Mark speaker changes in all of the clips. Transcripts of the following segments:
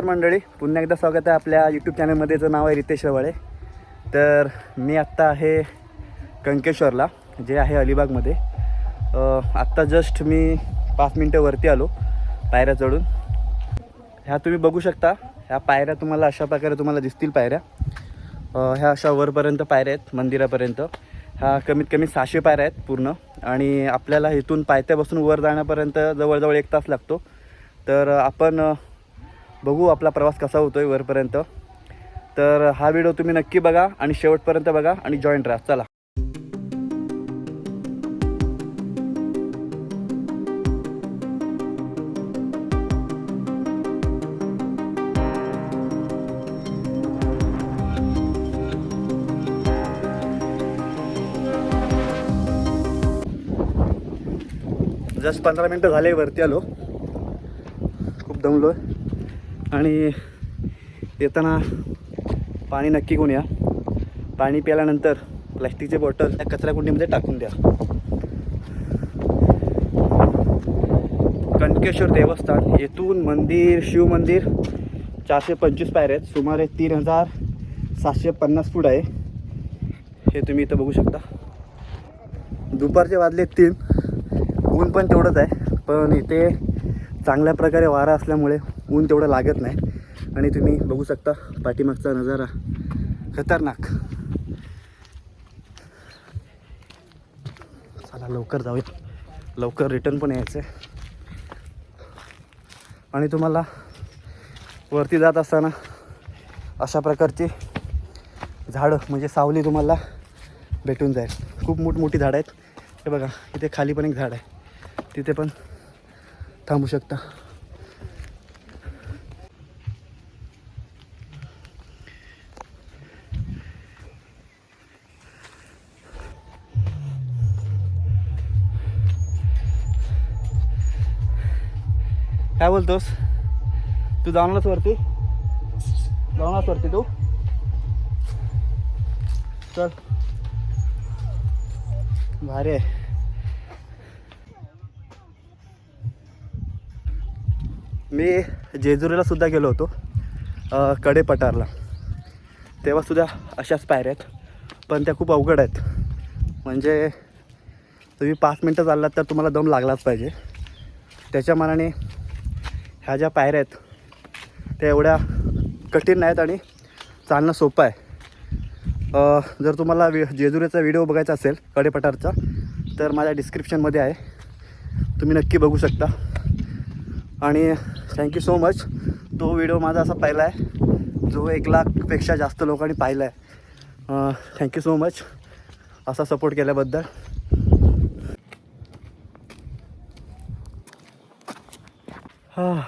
Speaker 1: नमस्कार मंडळी. पुन्हा एकदा स्वागत आहे आपल्या यूट्यूब चॅनलमध्ये जर नाव आहे रितेश रवाळे. तर मी आत्ता आहे कंकेश्वरला जे आहे अलिबागमध्ये. आत्ता जस्ट मी पाच मिनटं वरती आलो पायऱ्या चढून. ह्या तुम्ही बघू शकता ह्या पायऱ्या तुम्हाला अशा प्रकारे तुम्हाला दिसतील पायऱ्या. ह्या अशा वरपर्यंत पायऱ्या आहेत मंदिरापर्यंत. ह्या कमीत कमी सहाशे पायऱ्या आहेत पूर्ण. आणि आपल्याला इथून पायथ्यापासून वर जाण्यापर्यंत जवळजवळ एक तास लागतो. तर आपण बघू आपला प्रवास कसा होतो आहे वरपर्यंत. तर हा व्हिडिओ तुम्ही नक्की बघा आणि शेवटपर्यंत बघा आणि जॉईंट राहा. चला. जस्ट पंधरा मिनटं झाले वरती आलो. खूप दमलो आहे आणि येताना पाणी नक्की घेऊन या. पाणी प्यायल्यानंतर प्लॅस्टिकचे बॉटल त्या कचराकुंडीमध्ये टाकून द्या. कणकेश्वर देवस्थान येथून मंदिर शिव मंदिर चारशे पंचवीस पायऱ्या आहेत. सुमारे तीन हजार सातशे पन्नास फूट आहे. हे तुम्ही इथं बघू शकता. दुपारचे वाजले तीन. ऊन पण तेवढंच आहे. पण इथे चांगल्या प्रकारे वारा असल्यामुळे ऊन तेवढं लागत नाही. आणि तुम्ही बघू शकता पाठीमागचा नजारा खतरनाक. चला लवकर जाऊया लवकर रिटर्न पण यायचं आहे आणि तुम्हाला वरती जात असताना अशा प्रकारची झाडं म्हणजे सावली तुम्हाला भेटून जाईल. खूप मोठमोठी झाडं आहेत. हे बघा इथे खाली पण एक झाड आहे. तिथे पण थांबू शकता. काय बोलतोस? तू जाऊनच वरती? जाऊन वरती तू? चल. भारी आहे. मी जेजुरीला सुद्धा गेलो होतो कडे पठारला तेव्हा सुद्धा अशाच पायऱ्या आहेत पण त्या खूप अवघड आहेत. म्हणजे तुम्ही पाच मिनटं चाललात तर तुम्हाला दम लागलाच पाहिजे. त्याच्या मनाने ह्या ज्या पायऱ्या आहेत. त्या एवढ्या कठीण नाहीत आणि चालणं सोपं आहे. जर तुम्हाला वि जेजुरीचा व्हिडिओ बघायचा असेल कडेपठारचा तर माझ्या डिस्क्रिप्शनमध्ये आहे. तुम्ही नक्की बघू शकता. आणि थँक्यू सो मच तो व्हिडिओ माझा असा पाहिला आहे. जो एक लाखपेक्षा जास्त लोकांनी पाहिला आहे. थँक्यू सो मच असा सपोर्ट केल्याबद्दल. हां.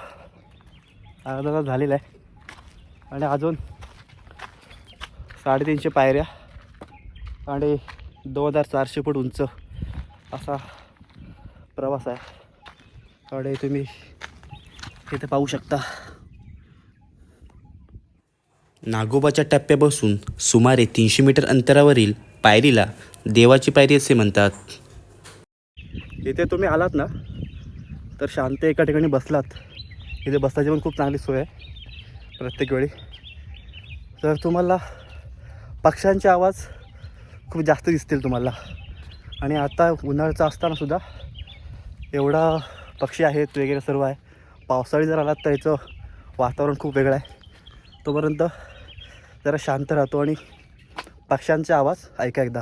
Speaker 1: अर्धा तास झालेला आहे. आणि अजून साडेतीनशे पायऱ्या आणि दोन हजार चारशे फूट उंच असा प्रवास आहे. आणि तुम्ही इथे पाहू शकता.
Speaker 2: नागोबाच्या टप्प्यापासून सुमारे तीनशे मीटर अंतरावरील पायरीला देवाची पायरी असे म्हणतात.
Speaker 1: इथे तुम्ही आलात ना तर शांत एका ठिकाणी बसलात. इथे बसायची पण खूप चांगली सोय आहे प्रत्येक वेळी. तर तुम्हाला पक्ष्यांचे आवाज खूप जास्त दिसतील तुम्हाला. आणि आता उन्हाळ्याचा असतानासुद्धा एवढा पक्षी आहेत वगैरे सर्व आहे. पावसाळी जर आलात तर याचं वातावरण खूप वेगळं आहे. तोपर्यंत जरा शांत राहतो आणि पक्ष्यांचे आवाज ऐका एकदा.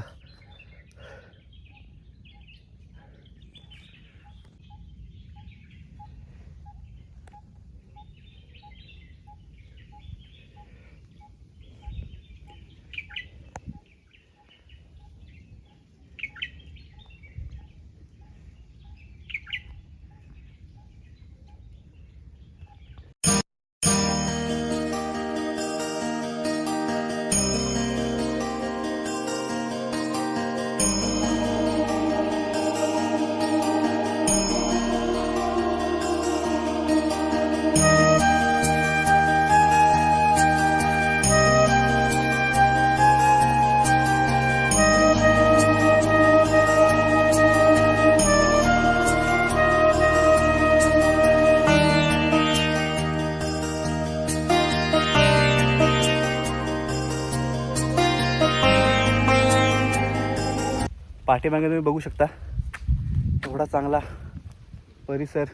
Speaker 1: पाठीमागे तुम्ही बघू शकता. एवढा चांगला परिसर.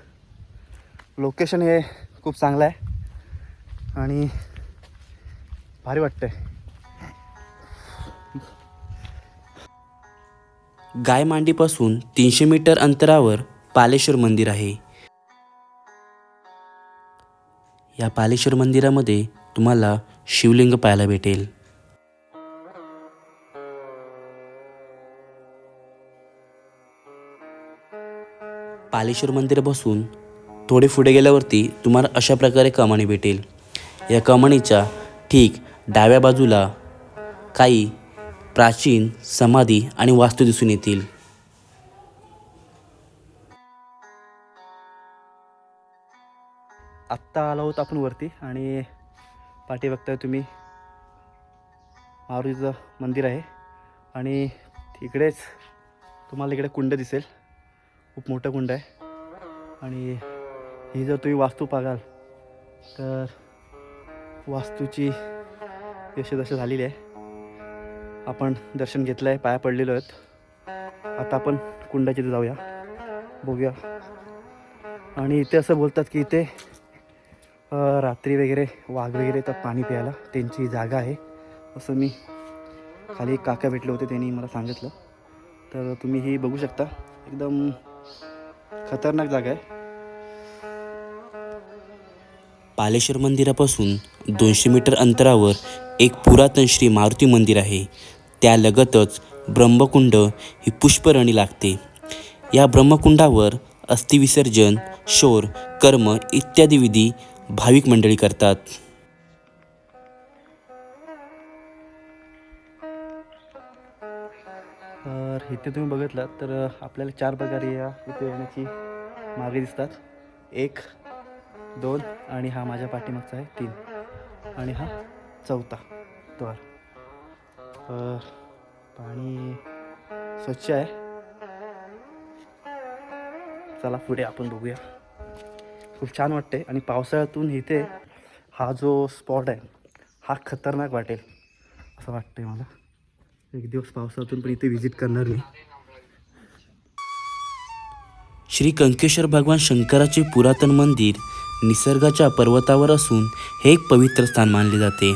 Speaker 1: लोकेशन हे खूप चांगलं आहे. आणि भारी वाटतंय.
Speaker 2: गाय मांडीपासून तीनशे मीटर अंतरावर पालेश्वर मंदिर आहे. या पालेश्वर मंदिरामध्ये तुम्हाला शिवलिंग पाहायला भेटेल. कालेश्वर मंदिर बसून थोडे पुढे गेल्यावरती तुम्हाला अशा प्रकारे कमानी भेटेल. या कमानीच्या ठीक डाव्या बाजूला काही प्राचीन समाधी आणि वास्तू दिसून येतील.
Speaker 1: आत्ता आलो आहोत आपण वरती आणि पाठी बघताय तुम्ही मारुतीचं मंदिर आहे. आणि इकडेच तुम्हाला इकडे कुंड दिसेल. खूप मोठं कुंड आहे. आणि ही जर तुम्ही वास्तू पाहाल तर वास्तूची यशदशा झालेली आहे. आपण दर्शन घेतलं आहे पाया पडलेलो आहेत. आता आपण कुंडाच्या इथे जाऊया. बघूया. आणि इथे असं बोलतात की इथे रात्री वगैरे वाघ वगैरे येतात पाणी प्यायला. त्यांची जागा आहे. असं मी खाली एक काका भेटले होते त्यांनी मला सांगितलं. तर तुम्ही ही बघू शकता. एकदम खतरनाक जागा आहे.
Speaker 2: पालेश्वर मंदिरापासून दोनशे मीटर अंतरावर एक पुरातन श्री मारुती मंदिर आहे. त्यालगतच ब्रह्मकुंड ही पुष्परणी लागते. या ब्रह्मकुंडावर अस्थिविसर्जन शोर कर्म इत्यादी विधी भाविक मंडळी करतात.
Speaker 1: इथे तुम्ही बघितलं तर आपल्याला चार प्रकारे या इथे येण्याची मार्गे दिसतात. एक दोन आणि हा माझ्या पाठीमागचा आहे तीन. आणि हा चौथा द्वार. तर पाणी स्वच्छ आहे. चला पुढे आपण बघूया. खूप छान वाटते आणि पावसाळ्यातून इथे हा जो स्पॉट आहे हा खतरनाक वाटेल असं वाटतंय मला. एक दिवस पावसातून पण इथे व्हिजिट करणार मी.
Speaker 2: श्री कंकेश्वर भगवान शंकराचे पुरातन मंदिर निसर्गाच्या पर्वतावर असून हे एक पवित्र स्थान मानले जाते.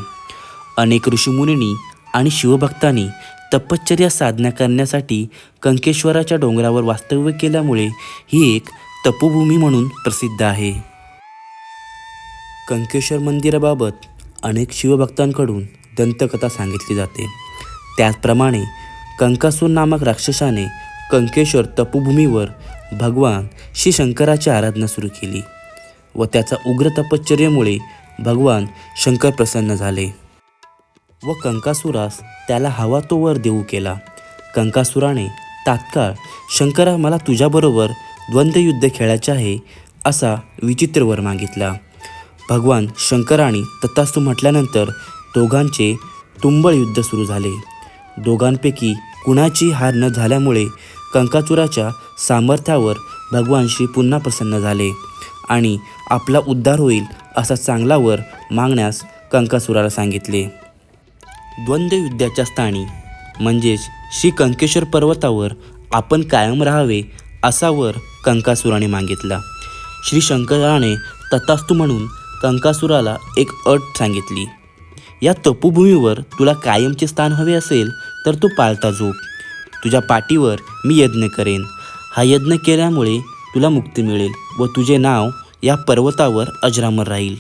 Speaker 2: अनेक ऋषीमुनींनी आणि शिवभक्तांनी तपश्चर्या साधना करण्यासाठी कंकेश्वराच्या डोंगरावर वास्तव्य केल्यामुळे ही एक तपोभूमी म्हणून प्रसिद्ध आहे. कंकेश्वर मंदिराबाबत अनेक शिवभक्तांकडून दंतकथा सांगितली जाते. त्याचप्रमाणे कंकासूर नामक राक्षसाने कंकेश्वर तपोभूमीवर भगवान श्री शंकराची आराधना सुरू केली व त्याचा उग्र तपश्चर्येमुळे भगवान शंकर प्रसन्न झाले. व कंकासुरास त्याला हवा तो वर देऊ केला. कंकासुराने तात्काळ शंकरा मला तुझ्याबरोबर द्वंद्वयुद्ध खेळायचे आहे असा विचित्र वर मागितला. भगवान शंकराने तत्तासू म्हटल्यानंतर दोघांचे तुंबळ युद्ध सुरू झाले. दोघांपैकी कुणाची हार न झाल्यामुळे कंकाचुराच्या सामर्थ्यावर भगवान श्री पुन्हा प्रसन्न झाले आणि आपला उद्धार होईल असा चांगला वर मागण्यास कंकासुराला सांगितले. द्वंद्वयुद्धाच्या स्थानी म्हणजेच श्री कंकेश्वर पर्वतावर आपण कायम राहावे असा वर कंकासुराने मागितला. श्री शंकराने तथास्तू म्हणून कंकासुराला एक अट सांगितली. या तपोभूमीवर तुला कायमचे स्थान हवे असेल तर तू पाळता झोप. तुझ्या पाठीवर मी यज्ञ करेन. हा यज्ञ केल्यामुळे तुला मुक्ती मिळेल व तुझे नाव या पर्वतावर अजरामर राहील.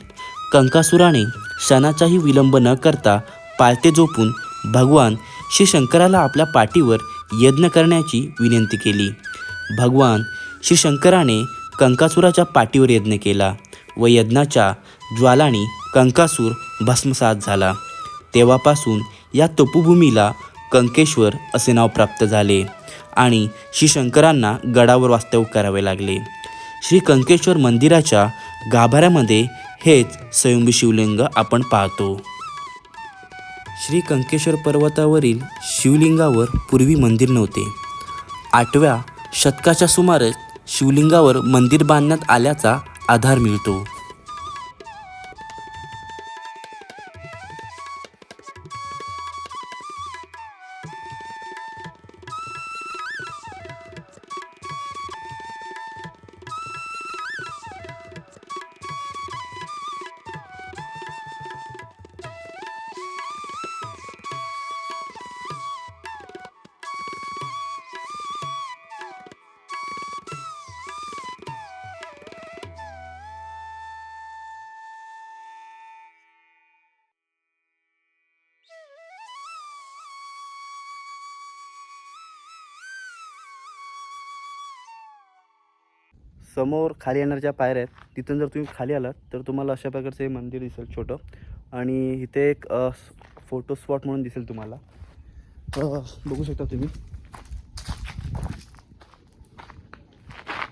Speaker 2: कंकासुराने क्षणाचाही विलंब न करता पाळते झोपून भगवान श्री शंकराला आपल्या पाठीवर यज्ञ करण्याची विनंती केली. भगवान श्री शंकराने कंकासुराच्या पाठीवर यज्ञ केला व यज्ञाच्या ज्वालाने कंकासूर भस्मसात झाला. तेव्हापासून या तपोभूमीला कंकेश्वर असे नाव प्राप्त झाले. आणि श्री शंकरांना गडावर वास्तव्य करावे लागले. श्री कंकेश्वर मंदिराच्या गाभाऱ्यामध्ये हेच स्वयंभू शिवलिंग आपण पाहतो. श्री कंकेश्वर पर्वतावरील शिवलिंगावर पूर्वी मंदिर नव्हते. आठव्या शतकाच्या सुमारास शिवलिंगावर मंदिर बांधण्यात आल्याचा आधार मिळतो.
Speaker 1: समोर खाली येणार ज्या पायऱ्या आहेत तिथून जर तुम्ही खाली आलात तर तुम्हाला अशा प्रकारचं हे मंदिर दिसेल छोटं. आणि इथे एक फोटो स्पॉट म्हणून दिसेल तुम्हाला. बघू शकता तुम्ही.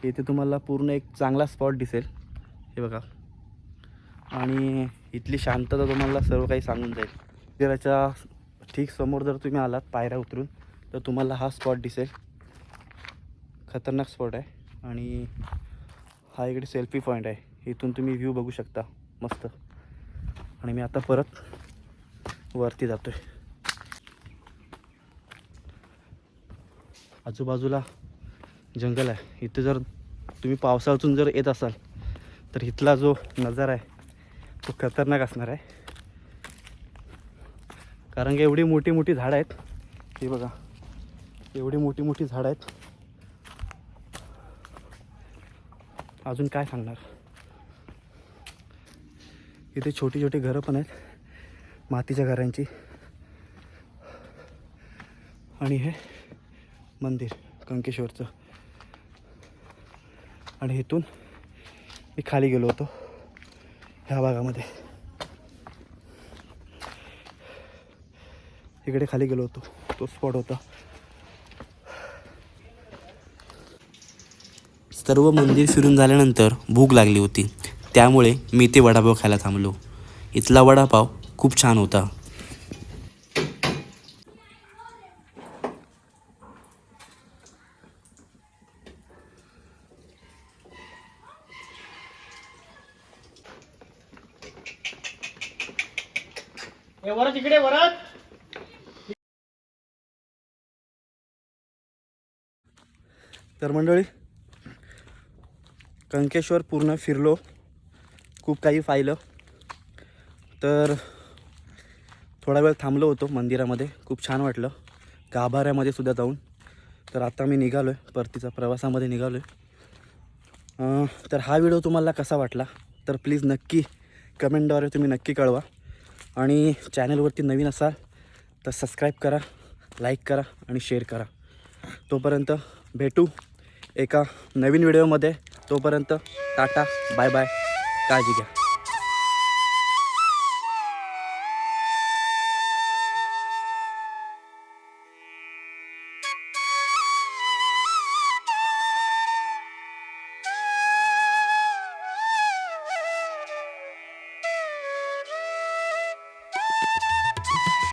Speaker 1: इथे तुम्हाला पूर्ण एक चांगला स्पॉट दिसेल. हे बघा. आणि इथली शांतता तुम्हाला सर्व काही सांगून जाईल. मंदिराच्या ठीक समोर जर तुम्ही आलात पायऱ्या उतरून तर तुम्हाला हा स्पॉट दिसेल. खतरनाक स्पॉट आहे. आणि हा इकडे सेल्फी पॉईंट आहे. इथून तुम्ही व्ह्यू बघू शकता. मस्त. आणि मी आता परत वरती जातो आहे आजूबाजूला जंगल आहे. इथे जर तुम्ही पावसाळ्यातून जर येत असाल तर इथला जो नजारा आहे तो खतरनाक असणार आहे. कारण की एवढी मोठी मोठी झाडं आहेत. हे बघा. एवढी मोठी मोठी झाडं आहेत. अजून काय सांगणार? इथे छोटी छोटी घरं पण आहेत मातीच्या घरांची. आणि हे मंदिर कंकेश्वरचं. आणि इथून मी खाली गेलो होतो ह्या भागामध्ये. इकडे खाली गेलो होतो तो स्पॉट होता.
Speaker 2: सर्व मंदिर फिरून झाल्यानंतर भूक लागली होती. त्यामुळे मी ते वडापाव खायला थांबलो. इथला वडापाव खूप छान होता.
Speaker 1: वरत इकडे वरत तर मंडळी कंकेश्वर पूर्ण फिरलो. खूप काही पाहिलं. तर थोडा वेळ थांबलो होतो मंदिरामध्ये. खूप छान वाटलं. गाभाऱ्यामध्ये सुद्धा जाऊन. तर आता मी निघालो आहे परतीचा प्रवासामध्ये निघालो आहे तर हा व्हिडिओ तुम्हाला कसा वाटला? तर प्लीज नक्की कमेंटद्वारे तुम्ही नक्की कळवा. आणि चॅनलवरती नवीन असाल तर सबस्क्राईब करा लाईक करा आणि शेअर करा. तोपर्यंत भेटू एका नवीन व्हिडिओमध्ये. तोपर्यंत टाटा बाय बाय काळजी घ्या.